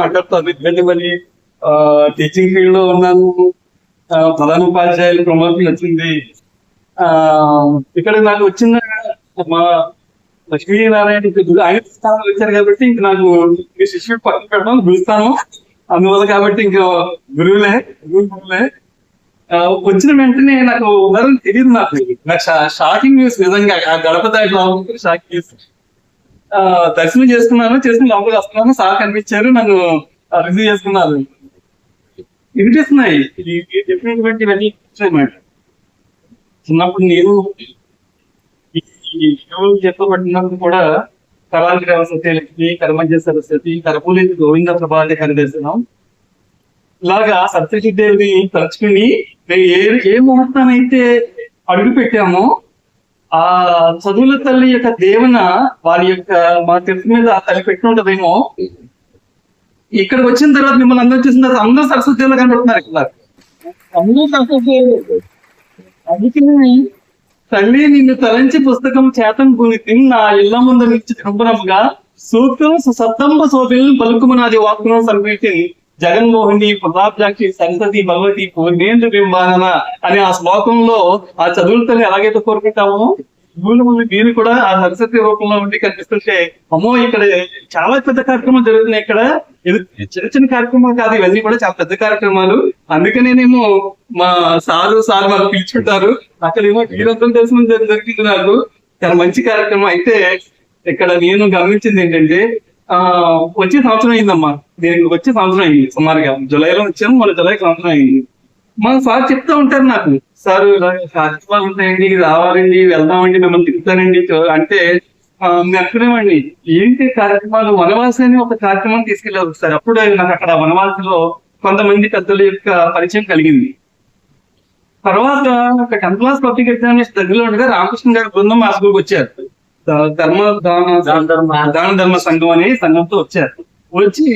మాట్లాడుతాను ఎందుకంటే మరి టీచింగ్ ఫీల్డ్లో ఉన్నాను ప్రధాన ఉపాధ్యాయులు ప్రమోషన్ వచ్చింది. ఆ ఇక్కడ నాకు వచ్చిన మా లక్ష్మీనారాయణ ఆయన స్థానంలో వచ్చారు కాబట్టి ఇంక నాకు మీ శిష్యుడు పక్కన పెట్టడం పిలుస్తాను. అందువల్ల కాబట్టి ఇంకా గురువులే గురువు గురువులే వచ్చిన వెంటనే నాకు ఉదాహరణ తెలియదు నాకు. నాకు షాకింగ్ న్యూస్ నిజంగా. గడప దాటి షాకింగ్ న్యూస్ దర్శనం చేసుకున్నాను చేసుకుని లోపలికి వస్తున్నాను. సార్ కనిపించారు నన్ను రిసీవ్ చేసుకున్నారు. వినిపిస్తున్నాయి చెప్పినటువంటి ఇవన్నీ చిన్నప్పుడు నేను ఈ ఈ శివుడు చెప్పబడినప్పుడు కూడా కళాగ్రహ సత్యలక్ష్మి కర్మజ సరస్వతి కరపూలి గోవింద ప్రభాతి కనిపిస్తున్నాం. ఇలాగా సత్యసిద్ధేవిని తలుచుకుని ఏ ఏ ముహూర్తానైతే అడుగు పెట్టామో ఆ చదువుల తల్లి యొక్క దేవున వారి యొక్క మా తెలుసు మీద తల్లి ఉంటదేమో. ఇక్కడికి వచ్చిన తర్వాత మిమ్మల్ని అందరూ చూసిన తర్వాత అందరూ సరస్వతిలో కనబడుతున్నారు ఇక్కడ. అందరూ సరస్వతి అందుకని తల్లి నిన్ను తలంచి పుస్తకం చేతం కొని నా ఇళ్ళ ముందు నుంచి కంపనముగా సూక్తం సత్తంబ సోపిల్ పలుకుమనాది వాక్కును సంపేటి జగన్మోహిని ప్రతాప్జాక్షి సరస్వతి భగవతి పూర్ణేంద్ర బింబానన అనే ఆ శ్లోకంలో ఆ చదువులతో ఎలాగైతే కోరుకుంటామో భూమి ముందు మీరు కూడా ఆ సరస్వతి రూపంలో ఉండి కనిపిస్తుంటే అమ్మో ఇక్కడ చాలా పెద్ద కార్యక్రమాలు జరుగుతున్నాయి ఇక్కడ. ఇది చిన్న చిన్న కార్యక్రమాలు కాదు ఇవన్నీ కూడా చాలా పెద్ద కార్యక్రమాలు. అందుకనేనేమో మా సారు సార్ వాళ్ళు పిలుచుకుంటారు అక్కడేమో వీరంతం దర్శనం జరిగింది నాకు చాలా మంచి కార్యక్రమం. అయితే ఇక్కడ నేను గమనించింది ఏంటంటే వచ్చే సంవత్సరం అయిందమ్మా. దీనికి వచ్చే సంవత్సరం అయింది సుమారుగా. జూలైలో వచ్చాము మన జూలై సంవత్సరం అయింది. మా సార్ చెప్తా ఉంటారు నాకు. సార్ ఇలా కార్యక్రమాలు ఉంటాయండి రావాలండి వెళ్దామండి మిమ్మల్ని తిరుగుతానండి చూ- అంటే అనుకునేవాడిని ఏంటి కార్యక్రమాలు? వనవాసి అని ఒక కార్యక్రమం తీసుకెళ్ళారు సార్. అప్పుడు నాకు అక్కడ వనవాసిలో కొంతమంది పెద్దల యొక్క పరిచయం కలిగింది. తర్వాత ఒక టెన్త్ క్లాస్ పబ్లిక్ ఎగ్జామినేషన్ దగ్గరలో ఉండగా రామకృష్ణ గారి బృందం మా స్కూల్కి వచ్చారు. ధర్మ దాన దాన ధర్మ సంఘం అనే సంఘంతో వచ్చారు. వచ్చి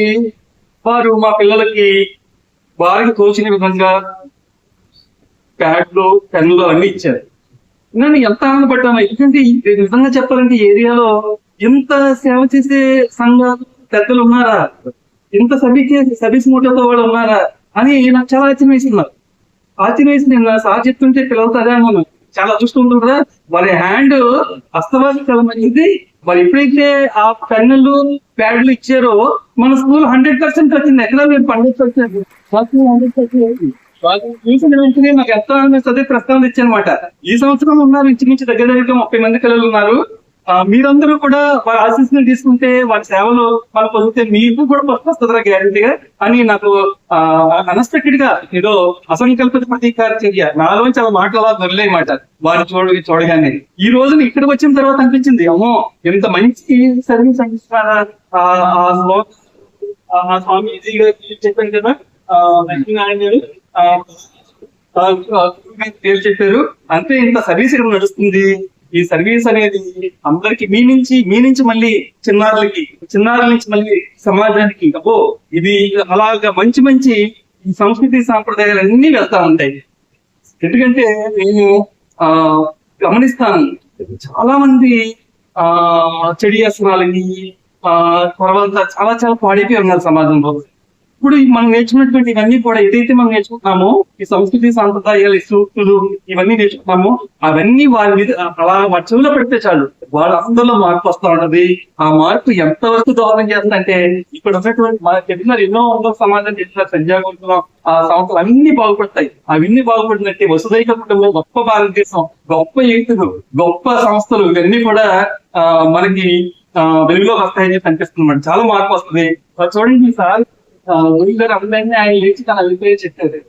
వారు మా పిల్లలకి వారికి తోచిన విధంగా ప్యాడ్లు పెన్లు అన్ని ఇచ్చారు. నేను ఎంత ఆనందపడ్డాను ఎందుకంటే నిజంగా చెప్పాలంటే ఏరియాలో ఇంత సేవ చేసే సంఘాలు పెద్దలు ఉన్నారా? ఇంత సభ్య సర్వీస్ మూటతో వాళ్ళు ఉన్నారా? అని నాకు చాలా ఆశ్చర్యం వేస్తున్నారు ఆశ్చర్యం వేసి నేను సార్ చెప్తుంటే పిల్లలతో అదే అన్నాను. చాలా అదృష్టం ఉంటుంది కదా వారి హ్యాండ్ అస్తవాసి చాలా మంచిది మరి ఎప్పుడైతే ఆ పెన్నులు ప్యాడ్లు ఇచ్చారో మన స్కూల్ హండ్రెడ్ పర్సెంట్ వచ్చింది. ఎక్కడ మేము హండ్రెడ్ పర్సెంట్ హండ్రెడ్ పర్సెంట్ చూసిన వెంటనే నాకు ఎంత చదివి ప్రస్తావన ఇచ్చానమాట ఈ సంవత్సరం ఉన్నారు ఇంచుమించు దగ్గర దగ్గర ముప్పై మంది పిల్లలు ఉన్నారు. మీరందరూ కూడా వారి ఆశీస్సులు తీసుకుంటే వారి సేవలు వాళ్ళు పొందితే మీకు కూడా ఫస్ట్ వస్తుందిరా గ్యారంటీగా అని నాకు అన్ఎక్స్పెక్టెడ్గా ఏదో అసంకల్పిత ప్రతీకార చర్య నాలో చాలా మాటలు అలా దొరలేమాట వారు చూడ చూడగానే. ఈ రోజున ఇక్కడికి వచ్చిన తర్వాత అనిపించింది అమ్మో ఎంత మంచి సర్వీస్ అందిస్తున్నారా ఆ స్వామి ఈజీగా చెప్పాను కదా లక్ష్మీనారాయణ గారు. పేరు చెప్పారు. అంతే ఇంత సర్వీస్ ఇక్కడ నడుస్తుంది. ఈ సర్వీస్ అనేది అందరికి మీ నుంచి మీ నుంచి మళ్ళీ చిన్నారులకి చిన్నారుల నుంచి మళ్ళీ సమాజానికి అబ్బో ఇది అలాగా మంచి మంచి ఈ సంస్కృతి సాంప్రదాయాలు అన్ని వెళ్తా ఉంటాయి. ఎందుకంటే నేను ఆ గమనిస్తాను. చాలా మంది ఆ చెడి వ్యసనాలని ఆ తర్వాత చాలా చాలా పాడైపోయి ఉన్నారు సమాజంలో. ఇప్పుడు మనం నేర్చుకున్నటువంటి ఇవన్నీ కూడా ఏదైతే మనం నేర్చుకుంటున్నామో ఈ సంస్కృతి సాంప్రదాయాలు సూక్తులు ఇవన్నీ నేర్చుకుంటామో అవన్నీ వారి మీద అలా వారి పెడితే చాలు. వాళ్ళ అందరిలో మార్పు వస్తూ ఉంటది. ఆ మార్పు ఎంత వరకు దోహదం చేస్తుందంటే ఇక్కడ ఉన్నటువంటి మనకు చెప్పినారు ఎన్నో వందల సమాజం చెప్పినారు సంజాగంలో ఆ సంస్థలు అన్ని బాగుపడతాయి. అవన్నీ బాగుపడినట్టే వసుదైక కుటుంబం గొప్ప భారతదేశం గొప్ప యువతులు గొప్ప సంస్థలు ఇవన్నీ కూడా ఆ మనకి ఆ వెలుగులోకి వస్తాయని చెప్పి అనిపిస్తుంది. చాలా మార్పు వస్తుంది. చూడండి సార్ గారు అందరినీ ఆయన లేచి తన అభిప్రాయం చెప్పారు.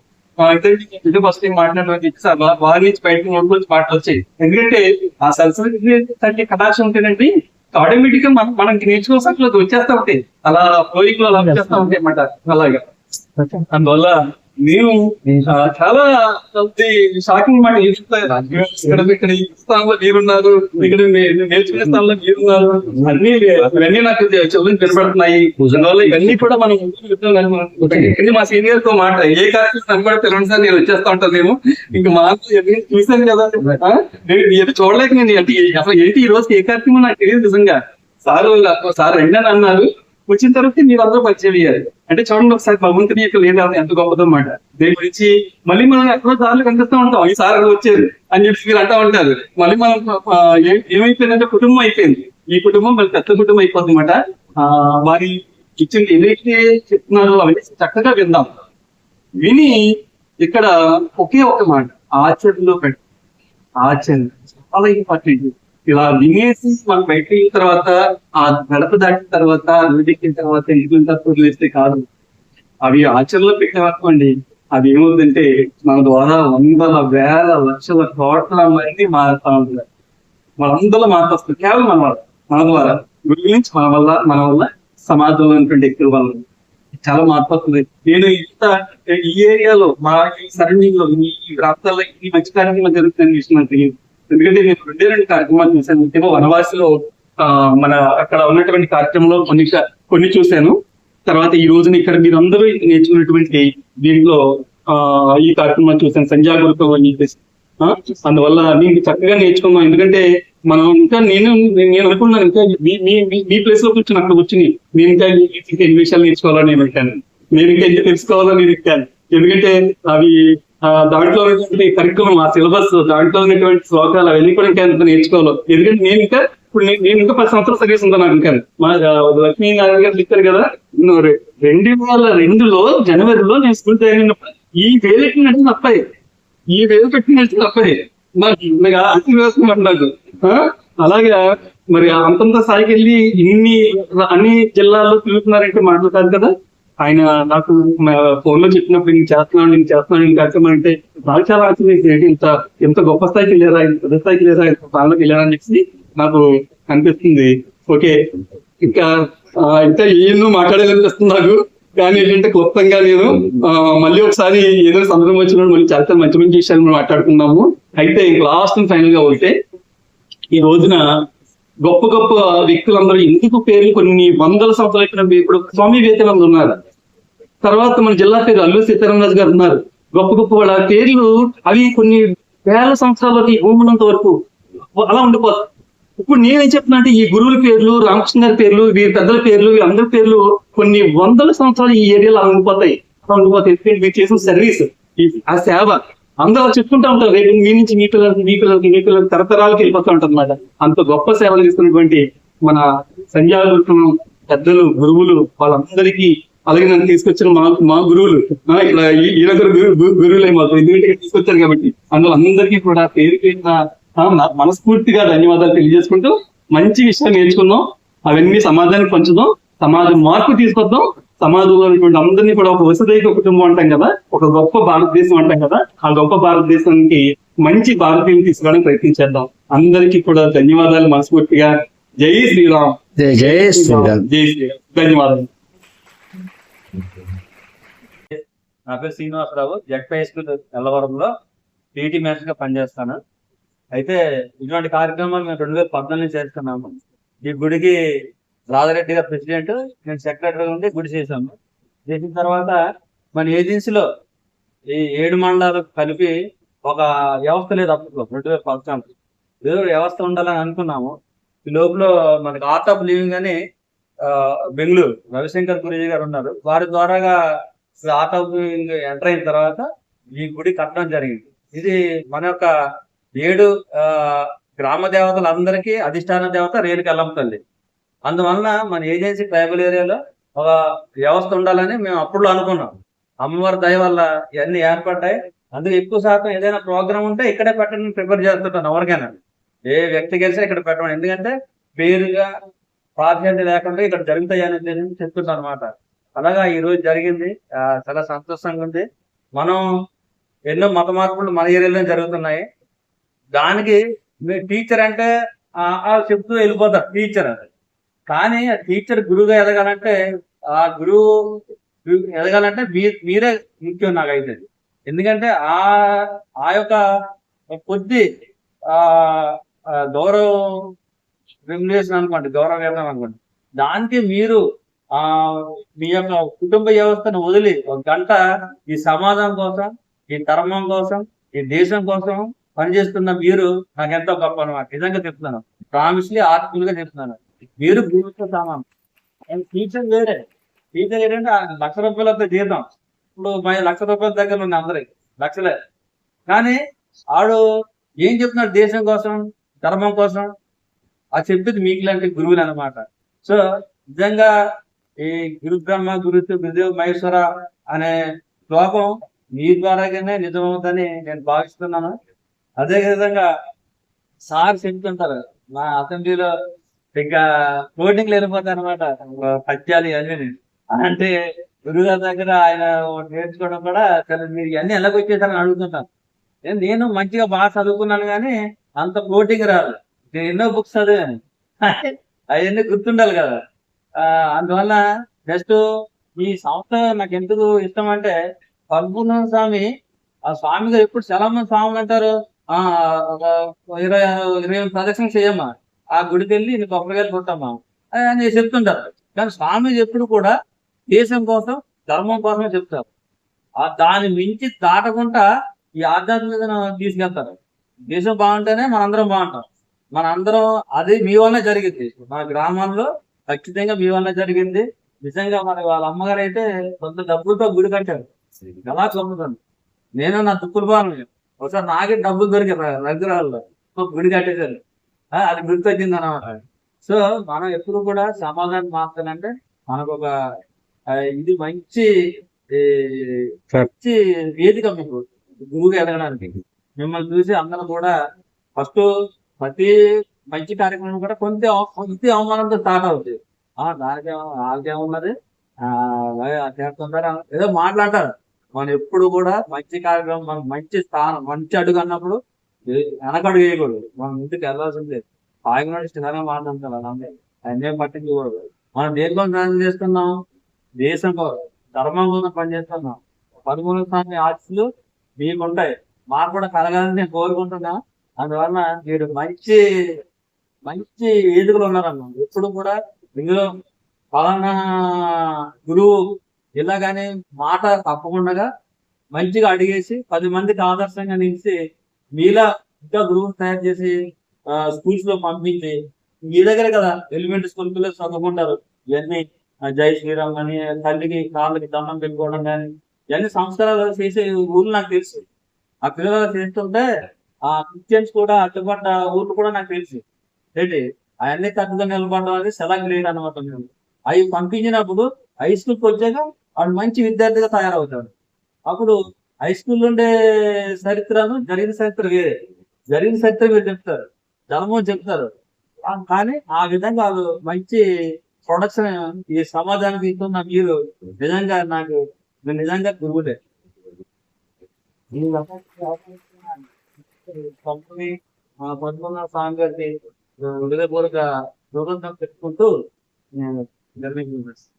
ఆ ఇద్దరికి ఇది ఫస్ట్ టైం మాట్లాడడం సార్ వారి నుంచి బయటకు నోటి నుంచి మాటలు వచ్చాయి. ఎందుకంటే ఆ సరస్వతి తల్లి కటాక్షం ఉంటేనండి ఆటోమేటిక్గా మనం మనకి నేర్చుకోవాల్సిన వచ్చేస్తా ఉంటాయి. అలా ఫ్లోయింగ్లో అలా వచ్చేస్తా ఉంటాయి అన్నమాట. అలాగా. అందువల్ల నేను ఆ, చాలా షాకింగ్ మాట ఇక్కడ ఇక్కడ ఈ స్థానంలో మీరున్నారు ఇక్కడ నేర్చుకునే స్థానంలో మీరున్నారు. అన్ని ఇవన్నీ నాకు చదువుని కనబడుతున్నాయి. అందువల్ల ఇవన్నీ కూడా మనం ముందుకు ఇది మా సీనియర్తో మాట ఏ కార్యక్రమం నన్ను కూడా పిలవండి సార్ నేను వచ్చేస్తా ఉంటాను ఉంటానేమో ఇంకా మా చూశాను కదా. నేను చూడలేక నేను అంటే అసలు ఏంటి ఈ రోజు ఏ కార్యక్రమం నాకు తెలియదు నిజంగా. సార్ సార్ రెండని అన్నారు. వచ్చిన తర్వాత మీరు అందరూ పరిచయం అయ్యారు. అంటే చూడండి ఒకసారి భగవంతుని యొక్క లేదా ఎంత గొప్పదో మాట దేని గురించి మళ్ళీ మనం ఎక్కడో దారులు కనిపిస్తూ ఉంటాం. ఈ సార్ వచ్చేది అని చెప్పి మీరు అంటా ఉంటారు. మళ్ళీ మనం ఏమైపోయిందంటే కుటుంబం అయిపోయింది. ఈ కుటుంబం మళ్ళీ పెద్ద కుటుంబం అయిపోతుంది అనమాట వారి ఇచ్చింది ఏదైతే చెప్తున్నారో అవన్నీ చక్కగా విందాం. విని ఇక్కడ ఒకే ఒక మాట. ఆచరణలో పెట్టి. ఆచరణ. చాలా ఇంపార్టెంట్ ఇలా దిగేసి మనం బయట వెళ్ళిన తర్వాత ఆ గడప దాటిన తర్వాత ఎక్కిన తర్వాత ఇంట్లో తప్పులు లేస్తే కాదు? అవి ఆచరణలో పెట్టామనుకోండి అది ఏమవుతుందంటే మన ద్వారా వందల వేల లక్షల కోట్ల మంది మారుతా ఉంటారు. వాళ్ళందరూ మారుతారు కేవలం మన వల్ల. మన ద్వారా. గురి నుంచి మన వల్ల మన వల్ల సమాజంలో ఉన్నటువంటి వ్యక్తుల వల్ల. చాలా మార్పు నేను ఇంత ఈ ఏరియాలో మా ఈ సరౌండింగ్లో ఈ ప్రాంతాల్లో ఈ మంచి కార్యక్రమం జరుగుతున్న విషయం నాకు తెలియదు. ఎందుకంటే నేను రెండే రెండు కార్యక్రమాలు చూశాను. ముఖ్యంగా వనవాసిలో ఆ, మన అక్కడ ఉన్నటువంటి కార్యక్రమంలో కొన్ని కొన్ని చూశాను. తర్వాత ఈ రోజున ఇక్కడ మీరు అందరూ నేర్చుకున్నటువంటి దీంట్లో ఆ ఈ కార్యక్రమం చూశాను. సంజా గురుకులం అని చెప్పేసి. అందువల్ల నేను చక్కగా నేర్చుకున్నాను. ఎందుకంటే మనం ఇంకా నేను నేను అనుకున్నాను ఇంకా మీ మీ మీ- ప్లేస్లో కూర్చొని అక్కడ కూర్చుని నేను ఇంకా ఎన్ని విషయాలు నేర్చుకోవాలని నేను పెట్టాను. నేను ఇంకా ఎన్ని తెలుసుకోవాలని నేను ఎక్కాను ఎందుకంటే అవి దాంట్లో ఉన్నటువంటి కరికులం ఆ సిలబస్ దాంట్లో ఉన్నటువంటి శ్లోకాలు అవన్నీ కూడా ఇంకా ఎంత నేర్చుకోవాలి. ఎందుకంటే నేను ఇంకా ఇప్పుడు నేను నేను ఇంకా పది సంవత్సరాలు సర్వీస్ ఉంటాను నాకు ఇంకా. మా ఆ, లక్ష్మీనారాయణ గారు చెప్పారు కదా రెండు వేల రెండులో జనవరిలో నేను స్కూల్ జాయిన్ ఈ వేలు పెట్టిన అబ్బాయి ఈ వేలు పెట్టినట్టు తప్పది నాకు అతి వ్యవస్థ నాకు. ఆ? అలాగే మరి అంతంత స్థాయికి వెళ్ళి ఇన్ని అన్ని జిల్లాల్లో తిరుగుతున్నారంటే మాటలు కాదు కదా. ఆయన నాకు ఫోన్లో చెప్పినప్పుడు నేను చేస్తున్నాను నేను చేస్తున్నాను నేను కార్యక్రమం అంటే నాకు చాలా ఆశ్చర్యం ఇంత ఎంత గొప్ప స్థాయికి వెళ్ళారా ఇంత పెద్ద స్థాయికి వెళ్ళారా ఇంత స్థానంలోకి వెళ్ళారా అని చెప్పి నాకు అనిపిస్తుంది. ఓకే ఇంకా ఇంకా ఎన్నో మాట్లాడాలనిపిస్తుంది నాకు. కానీ ఏంటంటే క్లుప్తంగా నేను మళ్ళీ ఒకసారి ఏదో సందర్భం వచ్చినప్పుడు మళ్ళీ చాలా మంచి మంచి విషయాలు మనం మాట్లాడుకుందాము. అయితే లాస్ట్ ఫైనల్గా ఉంటే ఈ రోజున గొప్ప గొప్ప వ్యక్తులందరూ ఎందుకు పేర్లు కొన్ని వందల సంవత్సరాల ఇప్పుడు స్వామి వివేకానంద ఉన్నారు. తర్వాత మన జిల్లా పేరు అల్లు సీతారామరాజు గారు ఉన్నారు. గొప్ప గొప్ప వాళ్ళ పేర్లు అవి కొన్ని వేల సంవత్సరాలకి భూములంత వరకు అలా ఉండిపోతాయి ఇప్పుడు నేనేం చెప్తున్నా అంటే ఈ గురువుల పేర్లు రామకృష్ణ గారి పేర్లు వీరి పెద్దల పేర్లు అందరి పేర్లు కొన్ని వందల సంవత్సరాలు ఈ ఏరియాలో అలా ఉండిపోతాయి. అలా ఉండిపోతాయి. మీరు చేసిన సర్వీస్ ఆ సేవ అందరూ చెప్పుకుంటా ఉంటారు. రేపు మీ నుంచి మీ పిల్లలకి మీ పిల్లలకి మీ పిల్లలకి తరతరాలకి వెళ్ళిపోతూ ఉంటుంది అనమాట అంత గొప్ప సేవలు చేస్తున్నటువంటి మన సంజాగురుకులం పెద్దలు గురువులు వాళ్ళందరికీ అలాగే నన్ను తీసుకొచ్చిన మా మా గురువులు. ఇక్కడ ఈ- ఈయన గురువులే మాకు. ఎందుకంటే తీసుకొచ్చారు కాబట్టి. అందులో అందరికీ కూడా పేరు పేరున మనస్ఫూర్తిగా ధన్యవాదాలు తెలియజేసుకుంటూ మంచి విషయాలు నేర్చుకుందాం. అవన్నీ సమాజానికి పంచుదాం. సమాజం మార్పు తీసుకొద్దాం. సమాజంలో ఉన్నటువంటి అందరినీ కూడా ఒక వసుదైక కుటుంబం అంటాం కదా. ఒక గొప్ప భారతదేశం అంటాం కదా. ఆ గొప్ప భారతదేశానికి మంచి భారతీయులు తీసుకోవడానికి ప్రయత్నించేద్దాం అందరికీ కూడా ధన్యవాదాలు మనస్ఫూర్తిగా. జై శ్రీరామ్. జై జై శ్రీరామ్. జై శ్రీరామ్. ధన్యవాదాలు. నా పేరు శ్రీనివాసరావు. జడ్పై స్కూల్ ఎల్లవరంలో పీటీ మేనేజర్గా పనిచేస్తాను. అయితే ఇటువంటి కార్యక్రమాలు మేము రెండు వేల పద్నాలుగు చేస్తున్నాము. ఈ గుడికి రాధారెడ్డి గారు ప్రెసిడెంట్ నేను సెక్రటరీ ఉండి గుడి చేశాము. చేసిన తర్వాత మన ఏజెన్సీలో ఈ ఏడు మండలాలు కలిపి ఒక వ్యవస్థ లేదు అప్పట్లో రెండు వేల పద్నాలుగు. ఏదో వ్యవస్థ ఉండాలని అనుకున్నాము. ఈ లోపల మనకి ఆర్ట్ ఆఫ్ లివింగ్ అని బెంగళూరు. రవిశంకర్ గురుజీ గారు ఉన్నారు. వారి ద్వారాగా ఆర్ట్ ఆఫ్ లివింగ్ ఎంటర్ అయిన తర్వాత ఈ గుడి కట్టడం జరిగింది. ఇది మన యొక్క ఏడు ఆ, గ్రామ దేవతలందరికీ అధిష్టాన దేవత రేణుకి తల్లి. అందువలన మన ఏజెన్సీ ట్రైబల్ ఏరియాలో ఒక వ్యవస్థ ఉండాలని మేము అప్పుడు అనుకున్నాం. అమ్మవారి దయ వల్ల ఇవన్నీ ఏర్పడ్డాయి. అందుకు ఎక్కువ శాతం ఏదైనా ప్రోగ్రామ్ ఉంటే ఇక్కడే పెట్టడం ప్రిపేర్ చేస్తుంటాను ఎవరికైనా. ఏ వ్యక్తి గెలిచినా ఇక్కడ పెట్టడం ఎందుకంటే పేరుగా ప్రాధాన్యత లేకుండా ఇక్కడ జరుగుతాయని అనే ఉద్దేశం అనమాట అలాగా ఈ రోజు జరిగింది. చాలా సంతోషంగా ఉంది. మనం ఎన్నో మత మార్పులు మన ఏరియాలో జరుగుతున్నాయి. దానికి మీ టీచర్ అంటే ఆ చెప్తూ వెళ్ళిపోతారు టీచర్ కానీ ఆ టీచర్ గురువుగా ఎదగాలంటే ఆ గురువు ఎదగాలంటే మీరే ముఖ్యం నాకైతే ఎందుకంటే ఆ ఆ యొక్క కొద్ది ఆ గౌరవం రెమ్యులేషన్ అనుకోండి గౌరవ వేతనం అనుకోండి. దానికి మీరు ఆ మీ యొక్క కుటుంబ వ్యవస్థను వదిలి ఒక గంట ఈ సమాజం కోసం ఈ ధర్మం కోసం ఈ దేశం కోసం పనిచేస్తున్న మీరు నాకు ఎంతో గొప్ప అనమాట నిజంగా చెప్తున్నాను. ప్రామిస్లీ ఆర్టిఫుల్ చెప్తున్నాను. మీరు భూమితో సమానం. టీచర్ వేరే. టీచర్ ఏంటంటే లక్ష రూపాయలతో జీతం ఇప్పుడు మా లక్ష రూపాయల దగ్గర ఉంది అందరికి లక్షలే. కానీ ఆడు ఏం చెప్తున్నాడు? దేశం కోసం ధర్మం కోసం ఆ చెప్పేది మీకు లాంటి గురువులు అనమాట సో నిజంగా ఈ గురు బ్రహ్మ గురు గురుదేవ్ మహేశ్వర అనే శ్లోకం మీ ద్వారానే నిజమవుతుందని నేను భావిస్తున్నాను. అదే విధంగా సార్ చెప్తుంటారు మా అసెంబ్లీలో ఇంకా ఫ్లోటింగ్ వెళ్ళిపోతాయి అనమాట పద్యాలు ఇవన్నీ. అంటే గురుగారి దగ్గర ఆయన నేర్చుకోవడం కూడా సరే మీరు ఇవన్నీ ఎలాగొచ్చేసారని అడుగుతుంటాను నేను మంచిగా బాగా చదువుకున్నాను కానీ అంత ఫ్లోటింగ్ రాదు నేను ఎన్నో బుక్స్ చదివాను. అవన్నీ గుర్తుండాలి కదా. ఆ, అందువల్ల జస్ట్ ఈ సంస్థ నాకు ఎందుకు ఇష్టం అంటే పద్మూర్ణ స్వామి ఆ స్వామి గారు ఎప్పుడు చాలా మంది స్వాములు అంటారు? ఆ ఇరవై ఇరవై ఎనిమిది ప్రదక్షిణ చేయమ్మా. ఆ గుడికి వెళ్ళి నీకు కొబ్బరికాయలు కొట్టమ్మా అని చెప్తుంటారు. కానీ స్వామి ఎప్పుడు కూడా దేశం కోసం ధర్మం కోసమే చెప్తారు. ఆ దాని మించి దాటకుండా ఈ ఆధ్యాత్మికతను తీసుకెళ్తారు. దేశం బాగుంటేనే మనందరం బాగుంటాం. మనందరం అది మీ వల్లే జరిగింది. మన గ్రామాల్లో ఖచ్చితంగా మీ వల్లే జరిగింది. నిజంగా మరి వాళ్ళ అమ్మగారు అయితే కొంత డబ్బులతో గుడి కట్టారు. ఎలా చదువుతాను నేను నా దుక్కులు బాగున్నాను ఒకసారి నాకే డబ్బులు దొరికాయి నగరాల్లో గుడి కట్టేశారు. అది గుర్తొచ్చింది అనమాట సో మనం ఎప్పుడు కూడా సమాధానం మాట్లాడాలంటే మనకు ఒక ఇది మంచి మంచి వేదిక మీకు. గురువుగా ఎదగడానికి మిమ్మల్ని చూసి అందరం కూడా ఫస్ట్ ప్రతి మంచి కార్యక్రమం కూడా కొంత కొంత అవమానంతో స్టార్ట్ అవుతుంది ఆ దానికి ఏమో- ఆ చేస్తుంటారు ఏదో మాట్లాడతారు. మనం ఎప్పుడు కూడా మంచి కార్యక్రమం మనం మంచి స్థానం మంచి అడుగు అన్నప్పుడు ఏ- వెనకడుగు వేయకూడదు. మనం ఇంటికి వెళ్ళాల్సిందే ఆగినాడు స్థిరంగా మాట్లాడతాం కదా అన్నీ పట్టించకూడదు మనం దేనికోసం ప్రయత్నం చేస్తున్నాం దేశం కోసం ధర్మం కోసం పనిచేస్తున్నాం పదమూడు స్వామి ఆశలు మీకుంటాయి. మాకు కూడా కలగాలని నేను కోరుకుంటున్నా. అందువలన వీడు మంచి మంచి వేదికలు ఉన్నారన్న ఎప్పుడు కూడా ఇందులో పలానా గురువు ఇలాగానే మాట తప్పకుండా మంచిగా అడిగేసి పది మందికి ఆదర్శంగా నిలిచి మీలా ఇంకా గురువు తయారు చేసి స్కూల్స్లో పంపించి మీ దగ్గర కదా ఎలిమెంటరీ స్కూల్ పిల్లలు చదువుకుంటారు. ఇవన్నీ జై శ్రీరామ్ అని తల్లికి కాళ్ళకి దండం పెట్టుకోవడం కానీ ఇవన్నీ సంస్కారాలు చేసే ఊర్లు నాకు తెలుసు. ఆ పిల్లలు చేస్తుంటే ఆ క్రిస్టియన్స్ కూడా అడ్డుపడ్డ ఊర్లు కూడా నాకు తెలుసు. ఏంటి? అవన్నీ కట్టుగా నిలబడడం అనేది సెలెక్ట్ లేదు అనమాట మేము. అవి పంపించినప్పుడు హై స్కూల్కి వచ్చాక వాడు మంచి విద్యార్థిగా తయారవుతాడు. అప్పుడు హై స్కూల్ ఉండే చరిత్రను జరిగిన చరిత్ర వేరే. జరిగిన చరిత్ర మీరు చెప్తారు. ధర్మం చెప్తారు. కానీ ఆ విధంగా వాళ్ళు మంచి ప్రొడక్షన్ ఈ సమాజానికి ఇస్తున్న మీరు నిజంగా నాకు నిజంగా గురువులే. ఈ కంపెనీ పద్మనాభ స్వామి గారికి హృదయపూర్వక కృతజ్ఞతలు పెట్టుకుంటూ నేను నిర్ణయించుకున్నాను.